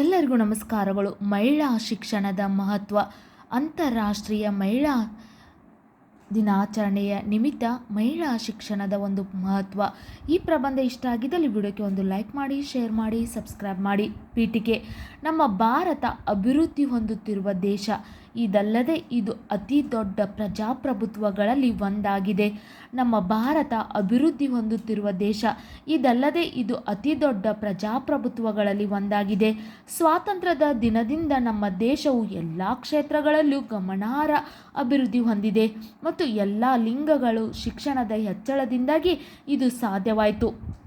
ಎಲ್ಲರಿಗೂ ನಮಸ್ಕಾರಗಳು. ಮಹಿಳಾ ಶಿಕ್ಷಣದ ಮಹತ್ವ. ಅಂತಾರಾಷ್ಟ್ರೀಯ ಮಹಿಳಾ ದಿನಾಚರಣೆಯ ನಿಮಿತ್ತ ಮಹಿಳಾ ಶಿಕ್ಷಣದ ಒಂದು ಮಹತ್ವ. ಈ ಪ್ರಬಂಧ ಇಷ್ಟ ಆಗಿದ್ದಲ್ಲಿ ವಿಡಿಯೋಕ್ಕೆ ಒಂದು ಲೈಕ್ ಮಾಡಿ, ಶೇರ್ ಮಾಡಿ, ಸಬ್ಸ್ಕ್ರೈಬ್ ಮಾಡಿ. ಪೀಠಿಕೆ ನಮ್ಮ ಭಾರತ ಅಭಿವೃದ್ಧಿ ಹೊಂದುತ್ತಿರುವ ದೇಶ. ಇದಲ್ಲದೆ ಇದು ಅತಿ ದೊಡ್ಡ ಪ್ರಜಾಪ್ರಭುತ್ವಗಳಲ್ಲಿ ಒಂದಾಗಿದೆ. ನಮ್ಮ ಭಾರತ ಅಭಿವೃದ್ಧಿ ಹೊಂದುತ್ತಿರುವ ದೇಶ. ಇದಲ್ಲದೆ ಇದು ಅತಿ ದೊಡ್ಡ ಪ್ರಜಾಪ್ರಭುತ್ವಗಳಲ್ಲಿ ಒಂದಾಗಿದೆ. ಸ್ವಾತಂತ್ರ್ಯದ ದಿನದಿಂದ ನಮ್ಮ ದೇಶವು ಎಲ್ಲ ಕ್ಷೇತ್ರಗಳಲ್ಲೂ ಗಮನಾರ್ಹ ಅಭಿವೃದ್ಧಿ ಹೊಂದಿದೆ. ಮತ್ತು ಎಲ್ಲ ಲಿಂಗಗಳು ಶಿಕ್ಷಣದ ಹೆಚ್ಚಳದಿಂದಾಗಿ ಇದು ಸಾಧ್ಯವಾಯಿತು.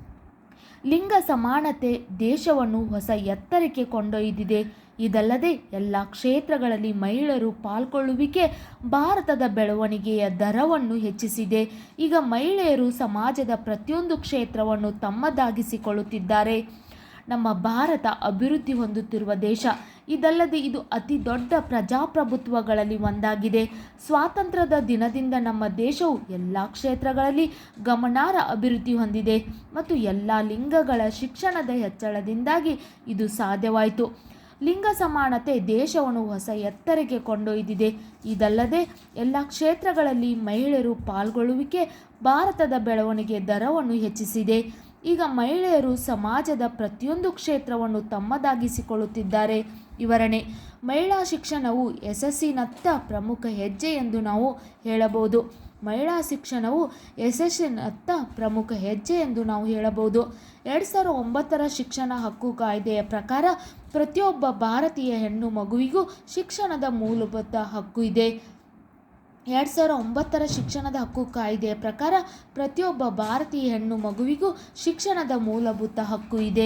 ಲಿಂಗ ಸಮಾನತೆ ದೇಶವನ್ನು ಹೊಸ ಎತ್ತರಕ್ಕೆ ಕೊಂಡೊಯ್ದಿದೆ. ಇದಲ್ಲದೆ ಎಲ್ಲ ಕ್ಷೇತ್ರಗಳಲ್ಲಿ ಮಹಿಳೆಯರು ಪಾಲ್ಗೊಳ್ಳುವಿಕೆ ಭಾರತದ ಬೆಳವಣಿಗೆಯ ದರವನ್ನು ಹೆಚ್ಚಿಸಿದೆ. ಈಗ ಮಹಿಳೆಯರು ಸಮಾಜದ ಪ್ರತಿಯೊಂದು ಕ್ಷೇತ್ರವನ್ನು ತಮ್ಮದಾಗಿಸಿಕೊಳ್ಳುತ್ತಿದ್ದಾರೆ. ನಮ್ಮ ಭಾರತ ಅಭಿವೃದ್ಧಿ ಹೊಂದುತ್ತಿರುವ ದೇಶ. ಇದಲ್ಲದೆ ಇದು ಅತಿ ದೊಡ್ಡ ಪ್ರಜಾಪ್ರಭುತ್ವಗಳಲ್ಲಿ ಒಂದಾಗಿದೆ. ಸ್ವಾತಂತ್ರ್ಯದ ದಿನದಿಂದ ನಮ್ಮ ದೇಶವು ಎಲ್ಲ ಕ್ಷೇತ್ರಗಳಲ್ಲಿ ಗಮನಾರ್ಹ ಅಭಿವೃದ್ಧಿ ಹೊಂದಿದೆ ಮತ್ತು ಎಲ್ಲ ಲಿಂಗಗಳ ಶಿಕ್ಷಣದ ಹೆಚ್ಚಳದಿಂದಾಗಿ ಇದು ಸಾಧ್ಯವಾಯಿತು. ಲಿಂಗ ಸಮಾನತೆ ದೇಶವನ್ನು ಹೊಸ ಎತ್ತರಕ್ಕೆ ಕೊಂಡೊಯ್ದಿದೆ. ಇದಲ್ಲದೆ ಎಲ್ಲ ಕ್ಷೇತ್ರಗಳಲ್ಲಿ ಮಹಿಳೆಯರು ಪಾಲ್ಗೊಳ್ಳುವಿಕೆ ಭಾರತದ ಬೆಳವಣಿಗೆ ದರವನ್ನು ಹೆಚ್ಚಿಸಿದೆ. ಈಗ ಮಹಿಳೆಯರು ಸಮಾಜದ ಪ್ರತಿಯೊಂದು ಕ್ಷೇತ್ರವನ್ನು ತಮ್ಮದಾಗಿಸಿಕೊಳ್ಳುತ್ತಿದ್ದಾರೆ. ವಿವರಣೆ, ಮಹಿಳಾ ಶಿಕ್ಷಣವು ಯಶಸ್ಸಿನತ್ತ ಪ್ರಮುಖ ಹೆಜ್ಜೆ ಎಂದು ನಾವು ಹೇಳಬಹುದು. ಮಹಿಳಾ ಶಿಕ್ಷಣವು ಯಶಸ್ಸಿನತ್ತ ಪ್ರಮುಖ ಹೆಜ್ಜೆ ಎಂದು ನಾವು ಹೇಳಬಹುದು. ಎರಡು ಸಾವಿರದ ಒಂಬತ್ತರ ಶಿಕ್ಷಣ ಹಕ್ಕು ಕಾಯ್ದೆಯ ಪ್ರಕಾರ ಪ್ರತಿಯೊಬ್ಬ ಭಾರತೀಯ ಹೆಣ್ಣು ಮಗುವಿಗೂ ಶಿಕ್ಷಣದ ಮೂಲಭೂತ ಹಕ್ಕು ಇದೆ. ಎರಡು ಸಾವಿರದ ಒಂಬತ್ತರ ಶಿಕ್ಷಣದ ಹಕ್ಕು ಕಾಯ್ದೆಯ ಪ್ರಕಾರ ಪ್ರತಿಯೊಬ್ಬ ಭಾರತೀಯ ಹೆಣ್ಣು ಮಗುವಿಗೂ ಶಿಕ್ಷಣದ ಮೂಲಭೂತ ಹಕ್ಕು ಇದೆ.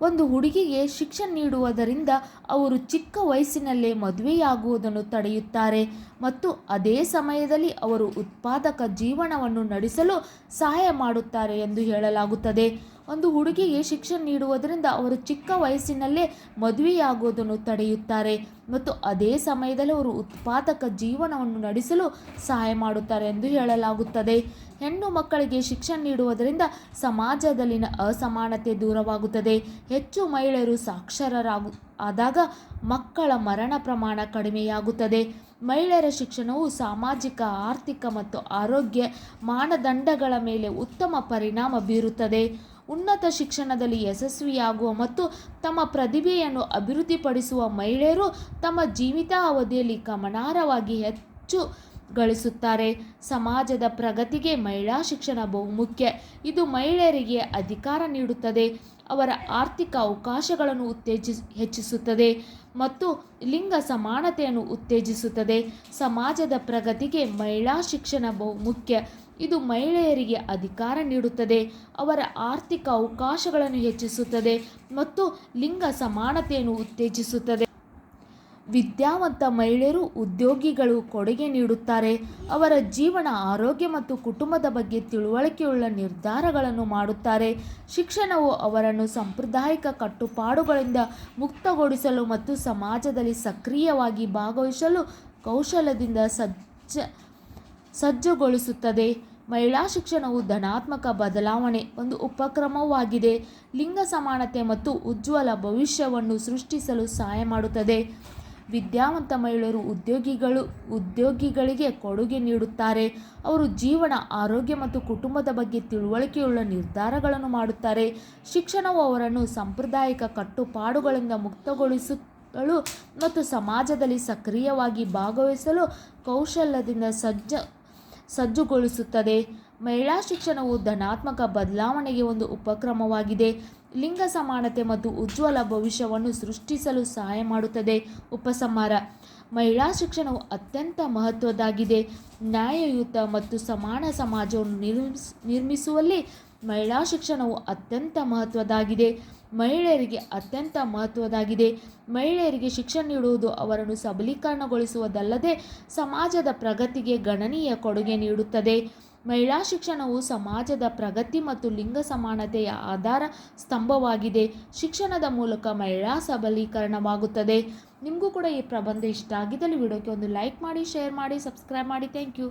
ಒಂದು ಹುಡುಗಿಗೆ ಶಿಕ್ಷಣ ನೀಡುವುದರಿಂದ ಅವರು ಚಿಕ್ಕ ವಯಸ್ಸಿನಲ್ಲೇ ಮದುವೆಯಾಗುವುದನ್ನು ತಡೆಯುತ್ತಾರೆ ಮತ್ತು ಅದೇ ಸಮಯದಲ್ಲಿ ಅವರು ಉತ್ಪಾದಕ ಜೀವನವನ್ನು ನಡೆಸಲು ಸಹಾಯ ಮಾಡುತ್ತಾರೆ ಎಂದು ಹೇಳಲಾಗುತ್ತದೆ. ಒಂದು ಹುಡುಗಿಗೆ ಶಿಕ್ಷಣ ನೀಡುವುದರಿಂದ ಅವರು ಚಿಕ್ಕ ವಯಸ್ಸಿನಲ್ಲೇ ಮದುವೆಯಾಗುವುದನ್ನು ತಡೆಯುತ್ತಾರೆ. ಮತ್ತು ಅದೇ ಸಮಯದಲ್ಲಿ ಅವರು ಉತ್ಪಾದಕ ಜೀವನವನ್ನು ನಡೆಸಲು ಸಹಾಯ ಮಾಡುತ್ತಾರೆ ಎಂದು ಹೇಳಲಾಗುತ್ತದೆ. ಹೆಣ್ಣು ಮಕ್ಕಳಿಗೆ ಶಿಕ್ಷಣ ನೀಡುವುದರಿಂದ ಸಮಾಜದಲ್ಲಿನ ಅಸಮಾನತೆ ದೂರವಾಗುತ್ತದೆ. ಹೆಚ್ಚು ಮಹಿಳೆಯರು ಸಾಕ್ಷರರಾಗು, ಆದಾಗ ಮಕ್ಕಳ ಮರಣ ಪ್ರಮಾಣ ಕಡಿಮೆಯಾಗುತ್ತದೆ. ಮಹಿಳೆಯರ ಶಿಕ್ಷಣವು ಸಾಮಾಜಿಕ, ಆರ್ಥಿಕ ಮತ್ತು ಆರೋಗ್ಯ ಮಾನದಂಡಗಳ ಮೇಲೆ ಉತ್ತಮ ಪರಿಣಾಮ ಬೀರುತ್ತದೆ. ಉನ್ನತ ಶಿಕ್ಷಣದಲ್ಲಿ ಯಶಸ್ವಿಯಾಗುವ ಮತ್ತು ತಮ್ಮ ಪ್ರತಿಭೆಯನ್ನು ಅಭಿವೃದ್ಧಿಪಡಿಸುವ ಮಹಿಳೆಯರು ತಮ್ಮ ಜೀವಿತಾವಧಿಯಲ್ಲಿ ಗಮನಾರ್ಹವಾಗಿ ಹೆಚ್ಚು ಗಳಿಸುತ್ತಾರೆ. ಸಮಾಜದ ಪ್ರಗತಿಗೆ ಮಹಿಳಾ ಶಿಕ್ಷಣ ಬಹುಮುಖ್ಯ. ಇದು ಮಹಿಳೆಯರಿಗೆ ಅಧಿಕಾರ ನೀಡುತ್ತದೆ. ಅವರ ಆರ್ಥಿಕ ಅವಕಾಶಗಳನ್ನು ಉತ್ತೇಜಿ ಹೆಚ್ಚಿಸುತ್ತದೆ ಮತ್ತು ಲಿಂಗ ಸಮಾನತೆಯನ್ನು ಉತ್ತೇಜಿಸುತ್ತದೆ. ಸಮಾಜದ ಪ್ರಗತಿಗೆ ಮಹಿಳಾ ಶಿಕ್ಷಣ ಬಹುಮುಖ್ಯ ಇದು ಮಹಿಳೆಯರಿಗೆ ಅಧಿಕಾರ ನೀಡುತ್ತದೆ. ಅವರ ಆರ್ಥಿಕ ಅವಕಾಶಗಳನ್ನು ಹೆಚ್ಚಿಸುತ್ತದೆ ಮತ್ತು ಲಿಂಗ ಸಮಾನತೆಯನ್ನು ಉತ್ತೇಜಿಸುತ್ತದೆ. ವಿದ್ಯಾವಂತ ಮಹಿಳೆಯರು ಉದ್ಯೋಗಿಗಳು ಕೊಡುಗೆ ನೀಡುತ್ತಾರೆ. ಅವರ ಜೀವನ, ಆರೋಗ್ಯ ಮತ್ತು ಕುಟುಂಬದ ಬಗ್ಗೆ ತಿಳುವಳಿಕೆಯುಳ್ಳ ನಿರ್ಧಾರಗಳನ್ನು ಮಾಡುತ್ತಾರೆ. ಶಿಕ್ಷಣವು ಅವರನ್ನು ಸಾಂಪ್ರದಾಯಿಕ ಕಟ್ಟುಪಾಡುಗಳಿಂದ ಮುಕ್ತಗೊಳಿಸಲು ಮತ್ತು ಸಮಾಜದಲ್ಲಿ ಸಕ್ರಿಯವಾಗಿ ಭಾಗವಹಿಸಲು ಕೌಶಲ್ಯದಿಂದ ಸಜ್ಜ, ಸಜ್ಜುಗೊಳಿಸುತ್ತದೆ. ಮಹಿಳಾ ಶಿಕ್ಷಣವು ಧನಾತ್ಮಕ ಬದಲಾವಣೆ, ಒಂದು ಉಪಕ್ರಮವಾಗಿದೆ. ಲಿಂಗ ಸಮಾನತೆ ಮತ್ತು ಉಜ್ವಲ ಭವಿಷ್ಯವನ್ನು ಸೃಷ್ಟಿಸಲು ಸಹಾಯ ಮಾಡುತ್ತದೆ. ವಿದ್ಯಾವಂತ ಮಹಿಳೆಯರು ಉದ್ಯೋಗಿಗಳು, ಉದ್ಯೋಗಿಗಳಿಗೆ ಕೊಡುಗೆ ನೀಡುತ್ತಾರೆ. ಅವರು ಜೀವನ, ಆರೋಗ್ಯ ಮತ್ತು ಕುಟುಂಬದ ಬಗ್ಗೆ ತಿಳುವಳಿಕೆಯುಳ್ಳ ನಿರ್ಧಾರಗಳನ್ನು ಮಾಡುತ್ತಾರೆ. ಶಿಕ್ಷಣವು ಅವರನ್ನು ಸಾಂಪ್ರದಾಯಿಕ ಕಟ್ಟುಪಾಡುಗಳಿಂದ ಮುಕ್ತಗೊಳಿಸಲು ಮತ್ತು ಸಮಾಜದಲ್ಲಿ ಸಕ್ರಿಯವಾಗಿ ಭಾಗವಹಿಸಲು ಕೌಶಲ್ಯದಿಂದ ಸಜ್ಜ, ಸಜ್ಜುಗೊಳಿಸುತ್ತದೆ. ಮಹಿಳಾ ಶಿಕ್ಷಣವು ಧನಾತ್ಮಕ ಬದಲಾವಣೆಗೆ ಒಂದು ಉಪಕ್ರಮವಾಗಿದೆ. ಲಿಂಗ ಸಮಾನತೆ ಮತ್ತು ಉಜ್ವಲ ಭವಿಷ್ಯವನ್ನು ಸೃಷ್ಟಿಸಲು ಸಹಾಯ ಮಾಡುತ್ತದೆ. ಉಪಸಂಹಾರ. ಮಹಿಳಾ ಶಿಕ್ಷಣವು ಅತ್ಯಂತ ಮಹತ್ವದ್ದಾಗಿದೆ. ನ್ಯಾಯಯುತ ಮತ್ತು ಸಮಾನ ಸಮಾಜವನ್ನು ನಿರ್ಮಿಸ್, ನಿರ್ಮಿಸುವಲ್ಲಿ ಮಹಿಳಾ ಶಿಕ್ಷಣವು ಅತ್ಯಂತ ಮಹತ್ವದ್ದಾಗಿದೆ. ಮಹಿಳೆಯರಿಗೆ ಅತ್ಯಂತ ಮಹತ್ವದ್ದಾಗಿದೆ. ಮಹಿಳೆಯರಿಗೆ ಶಿಕ್ಷಣ ನೀಡುವುದು ಅವರನ್ನು ಸಬಲೀಕರಣಗೊಳಿಸುವುದಲ್ಲದೆ ಸಮಾಜದ ಪ್ರಗತಿಗೆ ಗಣನೀಯ ಕೊಡುಗೆ ನೀಡುತ್ತದೆ. ಮಹಿಳಾ ಶಿಕ್ಷಣವು ಸಮಾಜದ ಪ್ರಗತಿ ಮತ್ತು ಲಿಂಗ ಸಮಾನತೆಯ ಆಧಾರ ಸ್ತಂಭವಾಗಿದೆ. ಶಿಕ್ಷಣದ ಮೂಲಕ ಮಹಿಳಾ ಸಬಲೀಕರಣವಾಗುತ್ತದೆ. ನಿಮಗೂ ಕೂಡ ಈ ಪ್ರಬಂಧ ಇಷ್ಟ ಆಗಿದ್ದಲ್ಲಿ ವಿಡಿಯೋಕ್ಕೆ ಒಂದು ಲೈಕ್ ಮಾಡಿ, ಶೇರ್ ಮಾಡಿ, ಸಬ್ಸ್ಕ್ರೈಬ್ ಮಾಡಿ. Thank you.